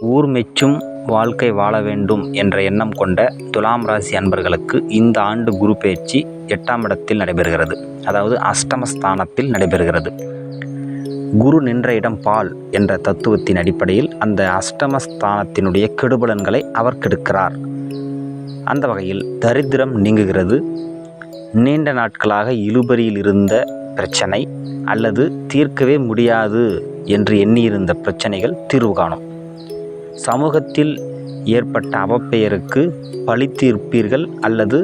ஊர் மெச்சும் வாழ்க்கை வாழ வேண்டும் என்ற எண்ணம் கொண்ட துலாம் ராசி அன்பர்களுக்கு இந்த ஆண்டு குரு பயிற்சி எட்டாம் இடத்தில் நடைபெறுகிறது. அதாவது அஷ்டமஸ்தானத்தில் நடைபெறுகிறது. குரு நின்ற இடம் பால் என்ற தத்துவத்தின் அடிப்படையில் அந்த அஷ்டமஸ்தானத்தினுடைய கெடுபலன்களை அவர் கெடுக்கிறார். அந்த வகையில் தரித்திரம் நீங்குகிறது. நீண்ட நாட்களாக இழுபறியில் இருந்த பிரச்சனை அல்லது தீர்க்கவே முடியாது என்று எண்ணியிருந்த பிரச்சனைகள் தீர்வு காணும். சமூகத்தில் ஏற்பட்ட அவப்பெயருக்கு பளித்திருப்பீர்கள் அல்லது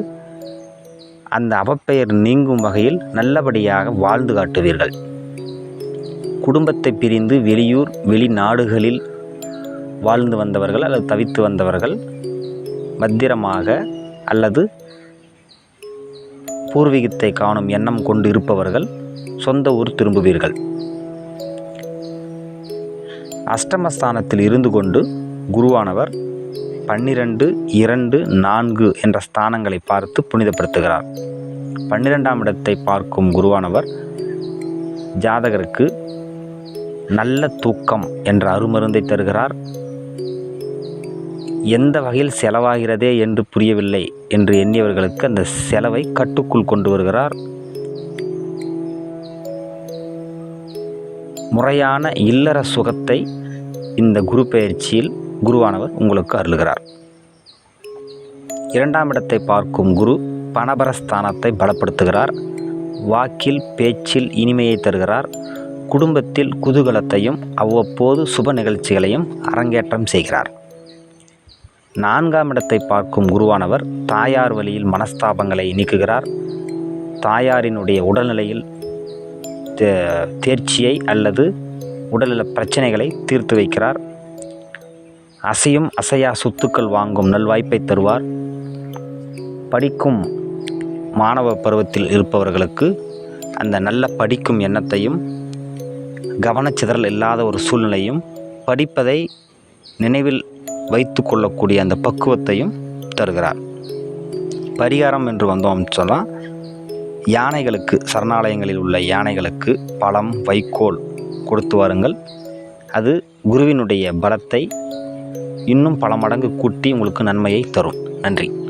அந்த அவப்பெயர் நீங்கும் வகையில் நல்லபடியாக வாழ்ந்து காட்டுவீர்கள். குடும்பத்தை பிரிந்து வெளியூர் வெளிநாடுகளில் வாழ்ந்து வந்தவர்கள் அல்லது தவித்து வந்தவர்கள் பத்திரமாக அல்லது பூர்வீகத்தை காணும் எண்ணம் கொண்டு இருப்பவர்கள் சொந்த ஊர் திரும்புவீர்கள். அஷ்டமஸ்தானத்தில் இருந்து கொண்டு குருவானவர் பன்னிரண்டு இரண்டு நான்கு என்ற ஸ்தானங்களை பார்த்து புனிதப்படுத்துகிறார். பன்னிரெண்டாம் இடத்தை பார்க்கும் குருவானவர் ஜாதகருக்கு நல்ல தூக்கம் என்ற அருமருந்தை தருகிறார். எந்த வகையில் செலவாகிறதே என்று புரியவில்லை என்று எண்ணியவர்களுக்கு அந்த செலவை கட்டுக்குள் கொண்டு வருகிறார். முறையான இல்லற சுகத்தை இந்த குரு பயிற்சியில் குருவானவர் உங்களுக்கு அருளுகிறார். இரண்டாம் இடத்தை பார்க்கும் குரு பணபரஸ்தானத்தை பலப்படுத்துகிறார். வாக்கில் பேச்சில் இனிமையை தருகிறார். குடும்பத்தில் குதூகலத்தையும் அவ்வப்போது சுப நிகழ்ச்சிகளையும் அரங்கேற்றம் செய்கிறார். நான்காம் இடத்தை பார்க்கும் குருவானவர் தாயார் வழியில் மனஸ்தாபங்களை நீக்குகிறார். தாயாரினுடைய உடல்நிலையில் தே- தேர்ச்சியை அல்லது உடல்நல பிரச்சனைகளை தீர்த்து வைக்கிறார். அசையும் அசையா சொத்துக்கள் வாங்கும் நல்வாய்ப்பை தருவார். படிக்கும் மாணவ பருவத்தில் இருப்பவர்களுக்கு அந்த நல்ல படிக்கும் எண்ணத்தையும் கவனச்சிதறல் இல்லாத ஒரு சூழ்நிலையும் படிப்பதை நினைவில் வைத்து கொள்ளக்கூடிய அந்த பக்குவத்தையும் தருகிறார். பரிகாரம் என்று வந்தோம் சொன்னால் யானைகளுக்கு சரணாலயங்களில் உள்ள யானைகளுக்கு பழம் வைக்கோல் கொடுத்து வாருங்கள். அது குருவினுடைய பலத்தை இன்னும் பல மடங்கு கூட்டி உங்களுக்கு நன்மையை தரும். நன்றி.